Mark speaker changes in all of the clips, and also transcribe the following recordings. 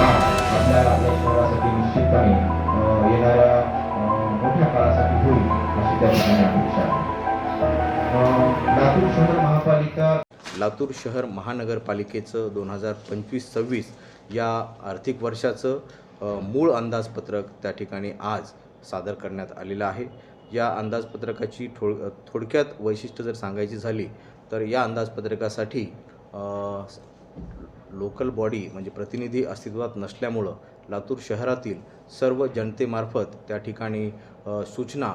Speaker 1: आपल्या आपल्या शहरासाठी निश्चितपणे येणाऱ्या मोठ्या काळासाठी होईल अशी त्या ठिकाणी अपेक्षा आहे. लातूर शहर महापालिका
Speaker 2: लातूर शहर महानगरपालिकेचं दोन हजार पंचवीस सव्वीस या आर्थिक वर्षाचं मूळ अंदाजपत्रक त्या ठिकाणी आज सादर करण्यात आलेलं आहे. या अंदाजपत्रकाची थोड थोडक्यात वैशिष्ट्य जर सांगायची झाली तर या अंदाजपत्रकासाठी लोकल बॉडी म्हणजे प्रतिनिधी अस्तित्वात नसल्यामुळं लातूर शहरातील सर्व जनतेमार्फत त्या ठिकाणी सूचना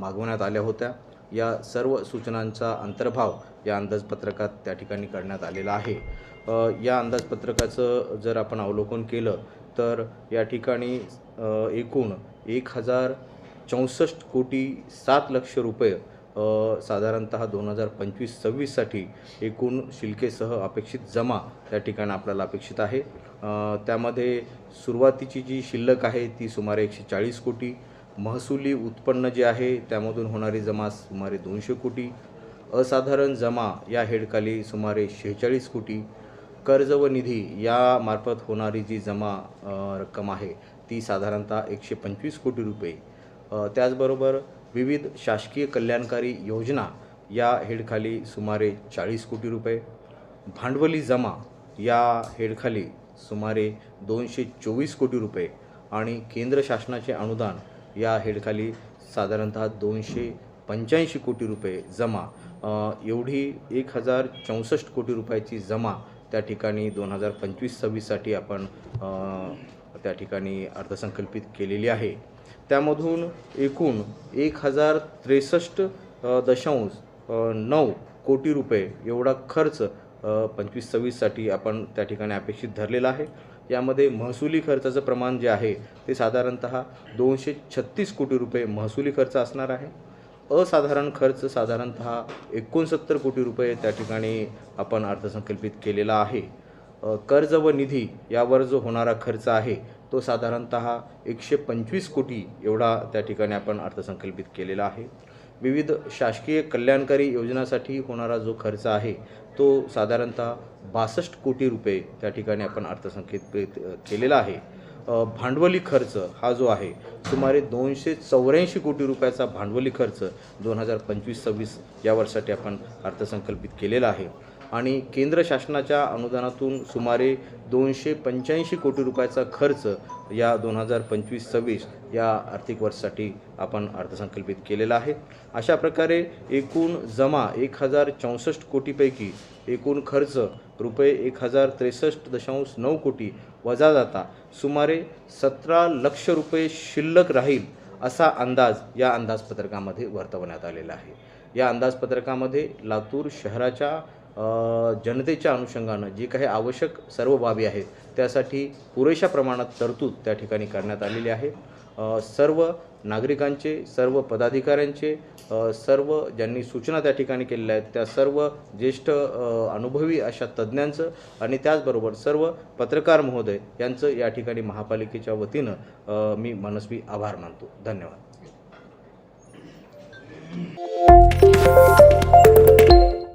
Speaker 2: मागवण्यात आल्या होत्या. या सर्व सूचनांचा अंतर्भाव या अंदाजपत्रकात त्या ठिकाणी करण्यात आलेला आहे. या अंदाजपत्रकाचं जर आपण अवलोकन केलं तर या ठिकाणी एकूण एक हजार चौसष्ट कोटी सात लक्ष रुपये साधारणतः दोन हजार पंचवीस सव्वीससाठी एकूण शिल्केसह अपेक्षित जमा त्या ठिकाणी आपल्याला अपेक्षित आहे. त्यामध्ये सुरुवातीची जी शिल्लक आहे ती सुमारे एकशे चाळीस कोटी. महसुली उत्पन्न जे आहे त्यामधून होणारी जमा सुमारे दोनशे कोटी. असाधारण जमा या हेडखाली सुमारे शेहेचाळीस कोटी. कर्ज व निधी यामार्फत होणारी जी जमा रक्कम आहे ती साधारणतः एकशे पंचवीस कोटी रुपये. त्याचबरोबर विविध शासकीय कल्याणकारी योजना या हेडखाली सुमारे चाळीस कोटी रुपये भांडवली जमा या हेडखाली सुमारे दोनशे चोवीस कोटी रुपये आणि केंद्र शासनाचे अनुदान या हेडखाली साधारणतः दोनशे पंच्याऐंशी कोटी रुपये जमा. एवढी एक हजार चौसष्ट कोटी रुपयाची जमा त्या ठिकाणी दोन हजार पंचवीस सव्वीससाठी आपण त्या ठिकाणी अर्थसंकल्पित केलेली आहे. त्यामधून एकूण एक हजार त्रेसष्ट दशांश नऊ कोटी रुपये एवढा खर्च पंचवीस सव्वीससाठी आपण त्या ठिकाणी अपेक्षित धरलेला आहे. यामध्ये महसुली खर्चाचं प्रमाण जे आहे ते साधारणतः दोनशे छत्तीस कोटी रुपये महसुली खर्च असणार आहे. असाधारण खर्च साधारणतः एकोणसत्तर कोटी रुपये त्या ठिकाणी आपण अर्थसंकल्पित केलेला आहे. कर्ज व निधी यावर जो होणारा खर्च आहे तो साधारणतः एकशे पंचवीस कोटी एवढा त्या ठिकाणी आपण अर्थसंकल्पित केलेला आहे. विविध शासकीय कल्याणकारी योजनासाठी होणारा जो खर्च आहे तो साधारणतः बासष्ट कोटी रुपये त्या ठिकाणी आपण अर्थसंकल्पित केलेला आहे. भांडवली खर्च हा जो आहे सुमारे दोनशे चौऱ्याऐंशी कोटी रुपयाचा भांडवली खर्च दोन हजार पंचवीस सव्वीस या वर्षासाठी आपण अर्थसंकल्पित केलेला आहे. आणि केंद्र शासनाच्या अनुदानातून सुमारे दोनशे पंच्याऐंशी कोटी रुपयाचा खर्च या दोन हजार पंचवीस सव्वीस या आर्थिक वर्षासाठी आपण अर्थसंकल्पित केलेला आहे. अशा प्रकारे एकूण जमा एक हजार चौसष्ट कोटीपैकी एकूण खर्च रुपये एक हजार त्रेसष्ट दशांश नऊ कोटी वजा जाता सुमारे सतरा लक्ष रुपये शिल्लक राहील असा अंदाज या अंदाजपत्रकामध्ये वर्तवण्यात आलेला आहे. या अंदाजपत्रकामध्ये लातूर शहराच्या जनतेच्या अनुषंगानं जी काही आवश्यक सर्व बाबी आहेत त्यासाठी पुरेशा प्रमाणात तरतूद त्या ठिकाणी करण्यात आलेली आहे. सर्व नागरिकांचे सर्व पदाधिकाऱ्यांचे सर्व ज्यांनी सूचना त्या ठिकाणी केलेल्या आहेत त्या सर्व ज्येष्ठ अनुभवी अशा तज्ज्ञांचं आणि त्याचबरोबर सर्व पत्रकार महोदय यांचं या ठिकाणी महापालिकेच्या वतीनं मी मनस्वी आभार मानतो. धन्यवाद.